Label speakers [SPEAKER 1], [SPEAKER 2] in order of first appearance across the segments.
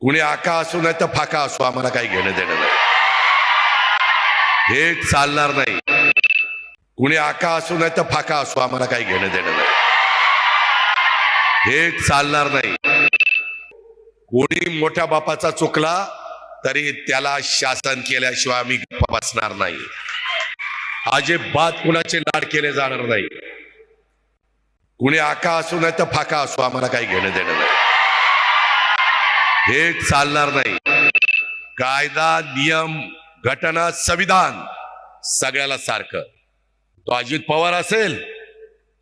[SPEAKER 1] कुणी आका असू नाही तर फाका असू आम्हाला काही घेणं देणं नाही. हे चालणार नाही. कुणी आका असू नाही तर फाका असू आम्हाला काही घेणं देणं नाही. हे चालणार नाही. कोणी मोठ्या बापाचा चुकला तरी त्याला शासन केल्याशिवाय आम्ही गप्प बसणार नाही. अजिबात कुणाचे लाड केले जाणार नाही. कुणी आका असू नाही तर फाका असू आम्हाला काही घेणं देणं नाही. हे चालणार नाही. कायदा नियम घटना संविधान सगळ्याला सारखं. तो अजित पवार असेल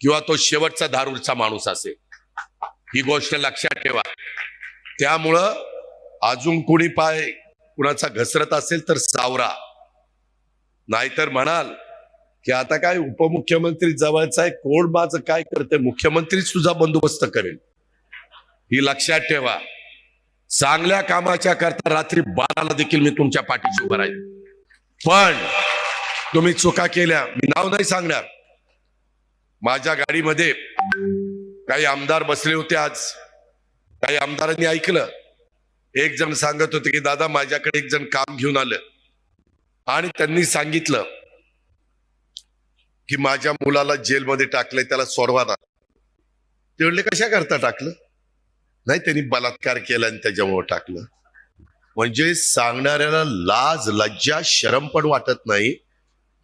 [SPEAKER 1] किंवा तो शेवटचा धारूरचा माणूस असेल. ही गोष्ट लक्षात ठेवा. त्यामुळं अजून कुणी पाय कुणाचा घसरत असेल तर सावरा. नाहीतर म्हणाल की आता काय उपमुख्यमंत्री जवळचा आहे कोण माझं काय करते मुख्यमंत्रीच तुझा बंदोबस्त करेल. ही लक्षात ठेवा. चांगल्या कामाच्या करता रात्री बाराला देखील मी तुमच्या पाठीशी उभं राहील पण तुम्ही चुका केल्या मी नाव नाही सांगणार. माझ्या गाडीमध्ये काही आमदार बसले होते आज. काही आमदारांनी ऐकलं. एक जण सांगत होते की दादा माझ्याकडे एक जण काम घेऊन आलं. आणि त्यांनी सांगितलं की माझ्या मुलाला जेलमध्ये टाकलंय त्याला सोडवा ना. ते म्हणले कशा करता टाकलं? नाही त्यांनी बलात्कार केला आणि त्याच्यामुळे टाकलं. म्हणजे सांगणाऱ्याला लाज लज्जा शरम पण वाटत नाही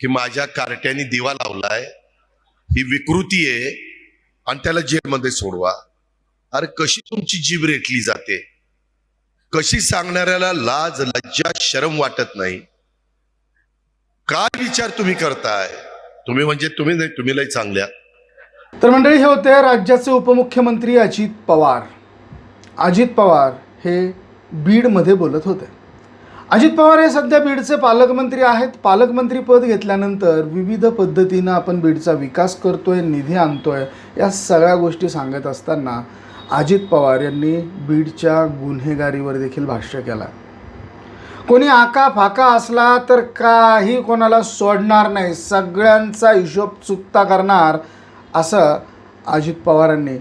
[SPEAKER 1] की माझ्या कार्ट्याने दिवा लावलाय ही विकृती आहे आणि त्याला जेलमध्ये सोडवा. अरे कशी तुमची जीभ रेटली जाते? कशी सांगणाऱ्याला लाज लज्जा शरम वाटत नाही? काय विचार तुम्ही करताय? तुम्ही म्हणजे तुम्ही नाही तुम्ही लय चांगल्या.
[SPEAKER 2] तर मंडळी हे होते राज्याचे उपमुख्यमंत्री अजित पवार. अजित पवार हे बीडमध्ये बोलत होते. अजित पवार हे सध्या बीडचे पालकमंत्री आहेत. पालकमंत्री पद घेतल्यानंतर विविध पद्धतीनं आपण बीडचा विकास करतोय निधी आणतोय या सगळ्या गोष्टी सांगत असताना अजित पवार यांनी बीडच्या गुन्हेगारीवर देखील भाष्य केलं. कोणी आका फाका असला तर काही कोणाला सोडणार नाही. सगळ्यांचा हिशोब चुकता करणार असं अजित पवारांनी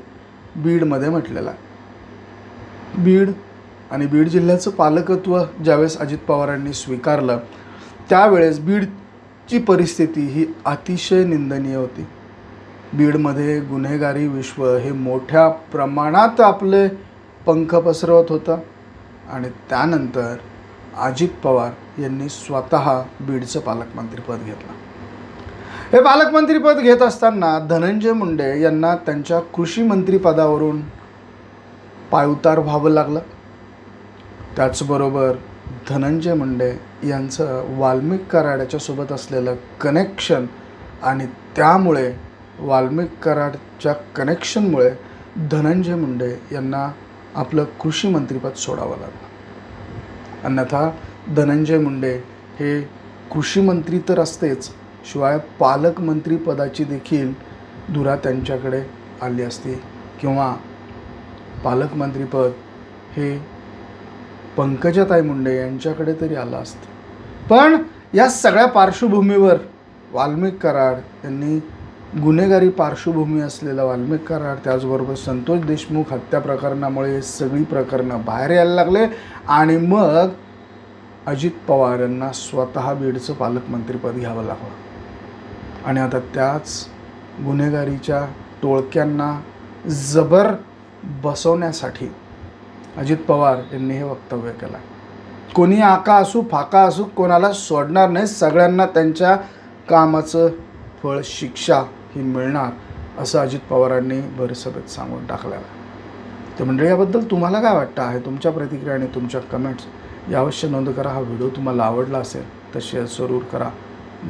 [SPEAKER 2] बीडमध्ये म्हटलेलं आहे. बीड आणि बीड जिल्ह्याचं पालकत्व ज्यावेळेस अजित पवारांनी स्वीकारलं त्यावेळेस बीडची परिस्थिती ही अतिशय निंदनीय होती. बीडमध्ये गुन्हेगारी विश्व हे मोठ्या प्रमाणात आपले पंख पसरवत होतं आणि त्यानंतर अजित पवार यांनी स्वतः बीडचं पालकमंत्रीपद घेतलं. हे पालकमंत्रीपद घेत असताना धनंजय मुंडे यांना त्यांच्या कृषी मंत्रीपदावरून पायउतार व्हावं लागलं. त्याचबरोबर धनंजय मुंडे यांचं वाल्मिक कराडाच्या सोबत असलेलं कनेक्शन आणि त्यामुळे वाल्मिक कराडच्या कनेक्शनमुळे धनंजय मुंडे यांना आपलं कृषी मंत्रीपद सोडावं लागलं. अन्यथा धनंजय मुंडे हे कृषी मंत्री तर असतेच शिवाय पालकमंत्री पदाची देखील धुरा त्यांच्याकडे आली असती किंवा पालकमंत्रीपद हे पंकजाताई मुंडे यांच्याकडे तरी आलं असतं. पण या सगळ्या पार्श्वभूमीवर वाल्मिक कराड यांनी गुन्हेगारी पार्श्वभूमी असलेला वाल्मिक कराड त्याचबरोबर संतोष देशमुख हत्या प्रकरणामुळे हे सगळी प्रकरणं बाहेर यायला लागले आणि मग अजित पवार यांना स्वतः बीडचं पालकमंत्रीपद घ्यावं लागलं. आणि आता त्याच गुन्हेगारीच्या टोळक्यांना जबर बसवण्यासाठी अजित पवार यांनी हे वक्तव्य केलं. कोणी आका असू फाका असू कोणाला सोडणार नाही. सगळ्यांना त्यांच्या कामाचं फळ शिक्षा ही मिळणार असं अजित पवारांनी भरसभेत सांगून टाकलेलं आहे. तर म्हणजे याबद्दल तुम्हाला काय वाटतं आहे? तुमच्या प्रतिक्रिया आणि तुमच्या कमेंट्स या अवश्य नोंद करा. हा व्हिडिओ तुम्हाला आवडला असेल तर शेअर जरूर करा.